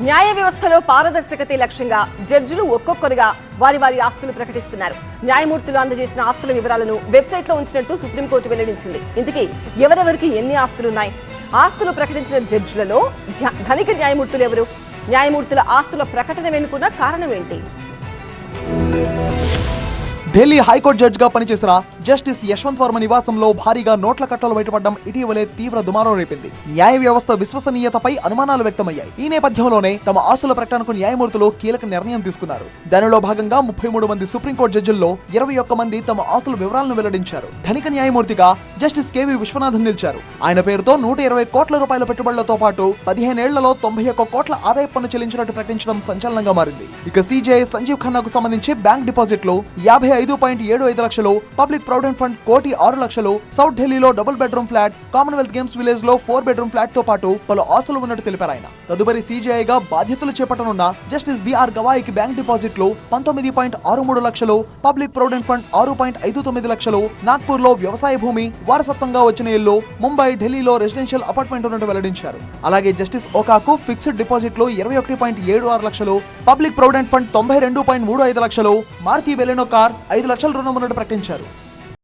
న్యాయ వ్యవస్థలో పారదర్శకతే లక్ష్యంగా జడ్జిలు ఒక్కొక్కరుగా వారి వారి ఆస్తులు ప్రకటిస్తున్నారు. న్యాయమూర్తులు అందజేసిన ఆస్తుల వివరాలను వెబ్సైట్లో ఉంచినట్టు సుప్రీంకోర్టు వెల్లడించింది. ఇందుకే ఎవరెవరికి ఎన్ని ఆస్తులున్నాయి? ఆస్తులు ప్రకటించిన జడ్జిలలో ధ్య- ధనిక న్యాయమూర్తులు ఎవరు? న్యాయమూర్తుల ఆస్తుల ప్రకటన వెనుకున్న కారణం ఏంటి? ఢిల్లీ హైకోర్టు జడ్జిగా పనిచేసిన జస్టిస్ యశ్వంత్ వర్మ నివాసంలో భారీగా నోట్ల కట్టలు బయటపడడం ఇటీవలే తీవ్ర దుమారం రేపింది. న్యాయ వ్యవస్థ విశ్వసనీయతపై అనుమానాలు వ్యక్తమయ్యాయి. ఈ నేపథ్యంలోనే తమ ఆస్తుల ప్రకటనకు న్యాయమూర్తులు కీలక నిర్ణయం తీసుకున్నారు. దానిలో భాగంగా ముప్పై మూడు మంది సుప్రీంకోర్టు జడ్జిల్లో ఇరవై ఒక్క మంది తమ ఆస్తుల వివరాలను వెల్లడించారు. ధనిక న్యాయమూర్తిగా జస్టిస్ కేవీ విశ్వనాథన్ నిలిచారు. ఆయన పేరుతో నూట ఇరవై కోట్ల రూపాయల పెట్టుబడులతో పాటు పదిహేనేళ్ళలో తొంభై ఒక్క కోట్ల ఆదాయ పన్ను చెల్లించినట్టు ప్రకటించడం సంచలనంగా మారింది. ఇక సీజీఐ సంజీవ్ ఖన్నాకు సంబంధించి బ్యాంక్ డిపాజిట్లు యాభై ఐదు పాయింట్ ఏడు ఐదు లక్షలు పబ్లిక్ ప్రావిడెంట్ ఫండ్ కోటి ఆరు లక్షలు సౌత్ ఢిల్లీలో double bedroom flat Commonwealth Games విలేజ్లో ఫోర్ బెడ్రూమ్ ఫ్లాట్తో పాటు పలు ఆస్తులు ఉన్నట్టు తెలిపారు ఆయన. తదుపరి సిజిఐ గా బాధ్యతలు చేపట్టనున్న జస్టిస్ బిఆర్ గవాయికి బ్యాంక్ డిపాజిట్లు పంతొమ్మిది పాయింట్ ఆరు మూడు లక్షలు పబ్లిక్ ప్రావిడెంట్ ఫండ్ ఆరు పాయింట్ ఐదు తొమ్మిది లక్షలు నాగ్పూర్లో వ్యవసాయ భూమి వారసత్వంగా వచ్చిన ఇల్లు ముంబై ఢిల్లీలో రెసిడెన్షియల్ అపార్ట్మెంట్ ఉన్నట్టు వెల్లడించారు. అలాగే జస్టిస్ ఓకాకు ఫిక్స్డ్ డిపాజిట్లు ఇరవై ఒకటి పాయింట్ ఏడు ఆరు లక్షలు పబ్లిక్ ప్రావిడెంట్ ఫండ్ తొంభై రెండు పాయింట్ మూడు ఐదు లక్షలు మారుతి బెలెనో కార్ ఐదు లక్షల రుణం ఉన్నట్టు ప్రకటించారు.